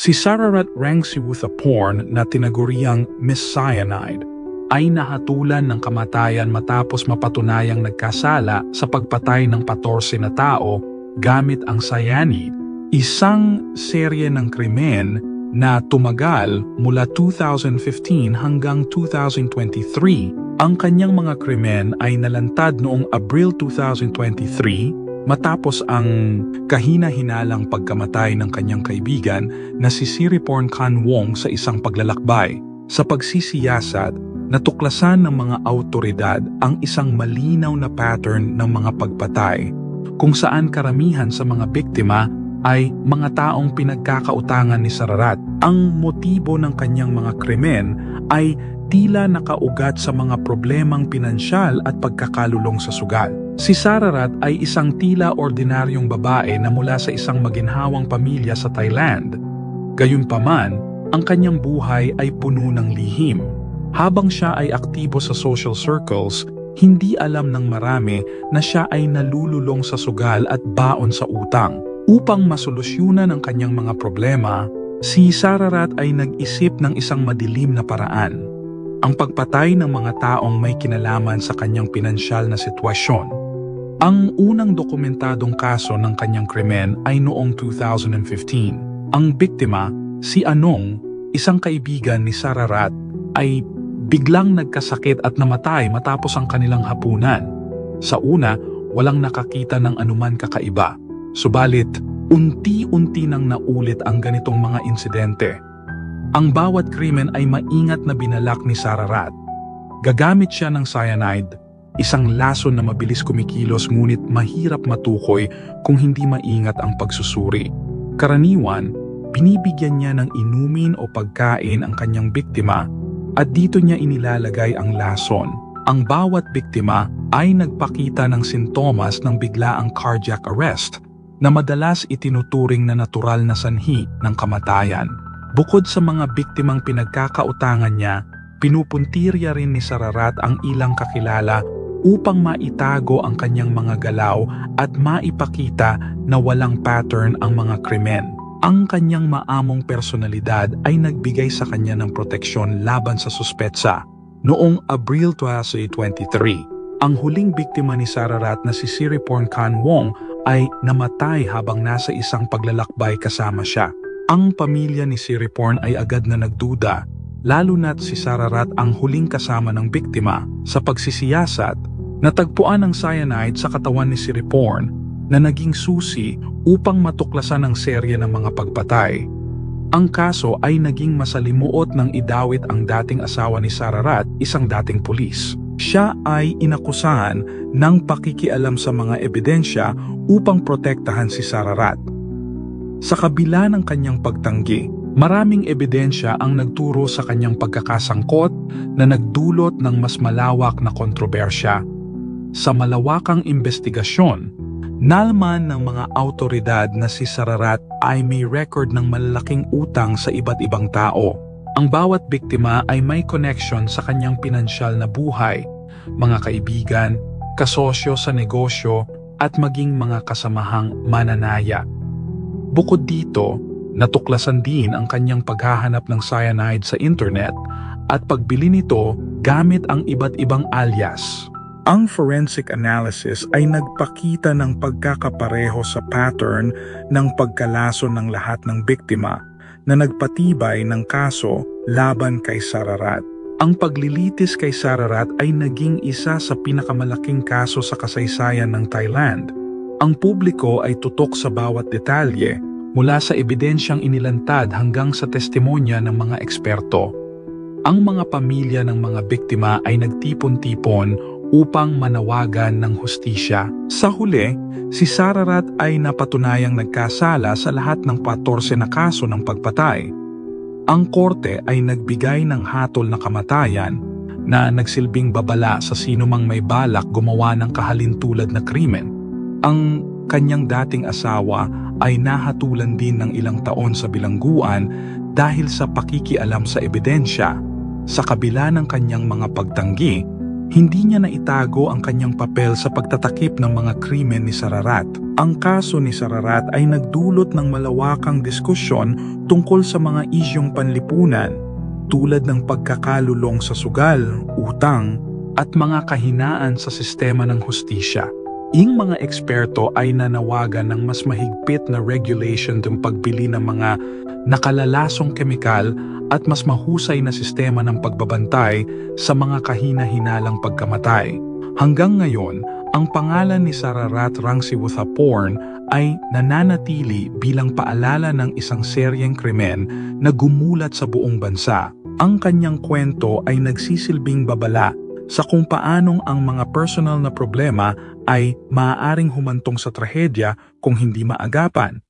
Si Sararat Rangsiwuthaporn na tinaguriang Miss Cyanide ay nahatulan ng kamatayan matapos mapatunayang nagkasala sa pagpatay ng 14 na tao gamit ang cyanide, isang serye ng krimen na tumagal mula 2015 hanggang 2023. Ang kanyang mga krimen ay nalantad noong Abril 2023 matapos ang kahina-hinalang pagkamatay ng kanyang kaibigan na si Siriporn Khan Wong sa isang paglalakbay. Sa pagsisiyasat, natuklasan ng mga autoridad ang isang malinaw na pattern ng mga pagpatay kung saan karamihan sa mga biktima ay mga taong pinagkakautangan ni Sararat. Ang motibo ng kanyang mga krimen ay tila nakaugat sa mga problemang pinansyal at pagkakalulong sa sugal. Si Sararat ay isang tila ordinaryong babae na mula sa isang maginhawang pamilya sa Thailand. Gayunpaman, ang kanyang buhay ay puno ng lihim. Habang siya ay aktibo sa social circles, hindi alam ng marami na siya ay nalululong sa sugal at baon sa utang. Upang masolusyonan ang kanyang mga problema, si Sararat ay nag-isip ng isang madilim na paraan. Ang pagpatay ng mga taong may kinalaman sa kanyang pinansyal na sitwasyon. Ang unang dokumentadong kaso ng kanyang krimen ay noong 2015. Ang biktima, si Anong, isang kaibigan ni Sararat, ay biglang nagkasakit at namatay matapos ang kanilang hapunan. Sa una, walang nakakita ng anuman kakaiba. Subalit, unti-unti nang naulit ang ganitong mga insidente. Ang bawat krimen ay maingat na binalak ni Sararat. Gagamit siya ng cyanide, isang lason na mabilis kumikilos ngunit mahirap matukoy kung hindi maingat ang pagsusuri. Karaniwan, binibigyan niya ng inumin o pagkain ang kanyang biktima at dito niya inilalagay ang lason. Ang bawat biktima ay nagpakita ng sintomas ng biglaang cardiac arrest na madalas itinuturing na natural na sanhi ng kamatayan. Bukod sa mga biktimang pinagkakautangan niya, pinupuntirya rin ni Sararat ang ilang kakilala upang maitago ang kanyang mga galaw at maipakita na walang pattern ang mga krimen. Ang kanyang maamong personalidad ay nagbigay sa kanya ng proteksyon laban sa suspetsa. Noong Abril 2023, ang huling biktima ni Sararat na si Siriporn Khan Wong ay namatay habang nasa isang paglalakbay kasama siya. Ang pamilya ni Siriporn ay agad na nagduda, lalo na't si Sararat ang huling kasama ng biktima. Sa pagsisiyasat, natagpuan ang cyanide sa katawan ni Siriporn na naging susi upang matuklasan ang serye ng mga pagpatay. Ang kaso ay naging masalimuot ng idawit ang dating asawa ni Sararat, isang dating pulis. Siya ay inakusahan ng pakikialam sa mga ebidensya upang protektahan si Sararat. Sa kabila ng kanyang pagtanggi, maraming ebidensya ang nagturo sa kanyang pagkakasangkot na nagdulot ng mas malawak na kontrobersya. Sa malawakang investigasyon, nalman ng mga autoridad na si Sararat ay may record ng malalaking utang sa iba't ibang tao. Ang bawat biktima ay may connection sa kanyang pinansyal na buhay, mga kaibigan, kasosyo sa negosyo at maging mga kasamahang mananaya. Bukod dito, natuklasan din ang kanyang paghahanap ng cyanide sa internet at pagbili nito gamit ang iba't ibang alias. Ang forensic analysis ay nagpakita ng pagkakapareho sa pattern ng pagkalaso ng lahat ng biktima na nagpatibay ng kaso laban kay Sararat. Ang paglilitis kay Sararat ay naging isa sa pinakamalaking kaso sa kasaysayan ng Thailand. Ang publiko ay tutok sa bawat detalye mula sa ebidensyang inilantad hanggang sa testimonya ng mga eksperto. Ang mga pamilya ng mga biktima ay nagtipon-tipon upang manawagan ng hustisya. Sa huli, si Sararat ay napatunayang nagkasala sa lahat ng 14 na kaso ng pagpatay. Ang korte ay nagbigay ng hatol na kamatayan na nagsilbing babala sa sinumang may balak gumawa ng kahalintulad na krimen. Ang kanyang dating asawa ay nahatulan din ng ilang taon sa bilangguan dahil sa pakikialam sa ebidensya. Sa kabila ng kanyang mga pagtanggi, hindi niya naitago ang kanyang papel sa pagtatakip ng mga krimen ni Sararat. Ang kaso ni Sararat ay nagdulot ng malawakang diskusyon tungkol sa mga isyong panlipunan tulad ng pagkakalulong sa sugal, utang, at mga kahinaan sa sistema ng hustisya. Ing mga eksperto ay nanawagan ng mas mahigpit na regulation ng pagbili ng mga nakalalasong kemikal at mas mahusay na sistema ng pagbabantay sa mga kahina-hinalang pagkamatay. Hanggang ngayon, ang pangalan ni Sararat Rangsiwuthaporn ay nananatili bilang paalala ng isang seryeng krimen na gumulat sa buong bansa. Ang kanyang kwento ay nagsisilbing babala sa kung paanong ang mga personal na problema ay maaaring humantong sa trahedya kung hindi maagapan.